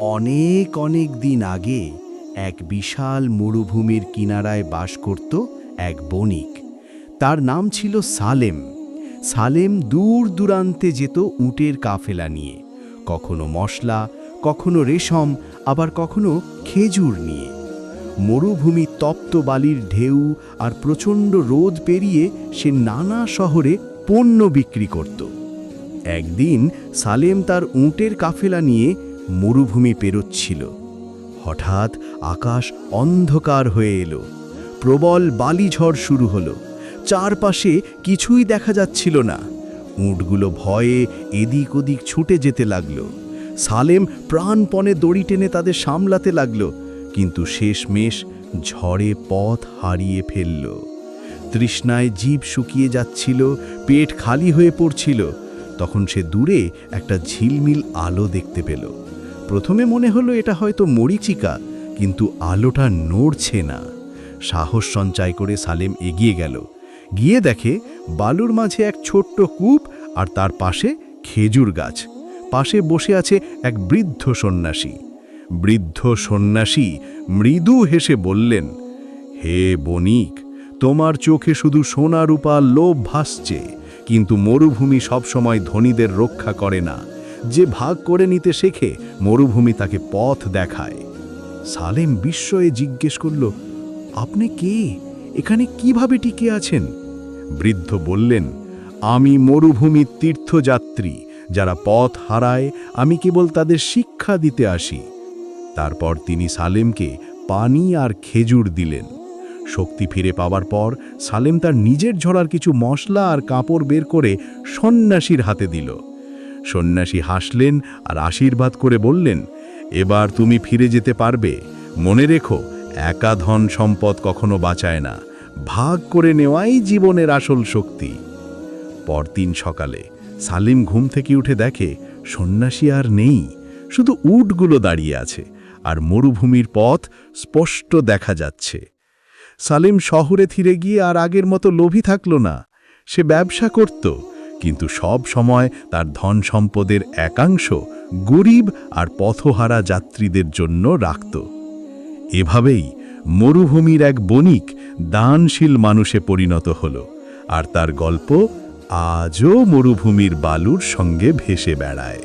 অনেক অনেক দিন আগে এক বিশাল মরুভূমির কিনারায় বাস করত এক বণিক। তার নাম ছিল সালেম। সালেম দূর দূরান্তে যেত উটের কাফেলা নিয়ে। কখনো মশলা, কখনো রেশম, আবার কখনো খেজুর নিয়ে। মরুভূমি তপ্ত বালির ঢেউ আর প্রচণ্ড রোদ পেরিয়ে সে নানা শহরে পণ্য বিক্রি করত। একদিন সালেম তার উটের কাফেলা নিয়ে মরুভূমি পেরোচ্ছিল। হঠাৎ আকাশ অন্ধকার হয়ে এলো। প্রবল বালিঝড় শুরু হলো। চারপাশে কিছুই দেখা যাচ্ছিল না। উটগুলো ভয়ে এদিক ওদিক ছুটে যেতে লাগল। সালেম প্রাণপণে দড়ি টেনে তাদের সামলাতে লাগল, কিন্তু শেষমেশ ঝড়ে পথ হারিয়ে ফেলল। তৃষ্ণায় জীব শুকিয়ে যাচ্ছিল, পেট খালি হয়ে পড়ছিল। তখন সে দূরে একটা ঝিলমিল আলো দেখতে পেল। প্রথমে মনে হলো এটা হয়তো মরিচিকা, কিন্তু আলোটা নড়ছে না। সাহস সঞ্চয় করে সালেম এগিয়ে গেল। গিয়ে দেখে বালুর মাঝে এক ছোট্ট কূপ আর তার পাশে খেজুর গাছ। পাশে বসে আছে এক বৃদ্ধ সন্ন্যাসী। বৃদ্ধ সন্ন্যাসী মৃদু হেসে বললেন, হে বণিক, তোমার চোখে শুধু সোনা রূপা লোভ ভাসছে, কিন্তু মরুভূমি সবসময় ধনীদের রক্ষা করে না। যে ভাগ করে নিতে শেখে, মরুভূমি তাকে পথ দেখায়। সালেম বিস্ময়ে জিজ্ঞেস করল, আপনি কে? এখানে কীভাবে টিকে আছেন? বৃদ্ধ বললেন, আমি মরুভূমির তীর্থযাত্রী, যারা পথ হারায়, আমি কেবল তাদের শিক্ষা দিতে আসি। তারপর তিনি সালেমকে পানি আর খেজুর দিলেন। শক্তি ফিরে পাওয়ার পর সালেম তার নিজের ঝরার কিছু মশলা আর কাপড় বের করে সন্ন্যাসীর হাতে দিল। সন্ন্যাসী হাসলেন আর আশীর্বাদ করে বললেন, এবার তুমি ফিরে যেতে পারবে। মনে রেখো, একা ধন সম্পদ কখনো বাঁচায় না। ভাগ করে নেওয়াই জীবনের আসল শক্তি। পরদিন সকালে সালিম ঘুম থেকে উঠে দেখে, সন্ন্যাসী আর নেই, শুধু উটগুলো দাঁড়িয়ে আছে আর মরুভূমির পথ স্পষ্ট দেখা যাচ্ছে। সালিম শহরে ফিরে গিয়ে আর আগের মতো লোভী থাকল না। সে ব্যবসা করত কিন্তু সব সময় তার ধন সম্পদের একাংশ গরিব আর পথহারা যাত্রীদের জন্য রাখত। এভাবেই মরুভূমির এক বণিক দানশীল মানুষে পরিণত হল, আর তার গল্প আজও মরুভূমির বালুর সঙ্গে ভেসে বেড়ায়।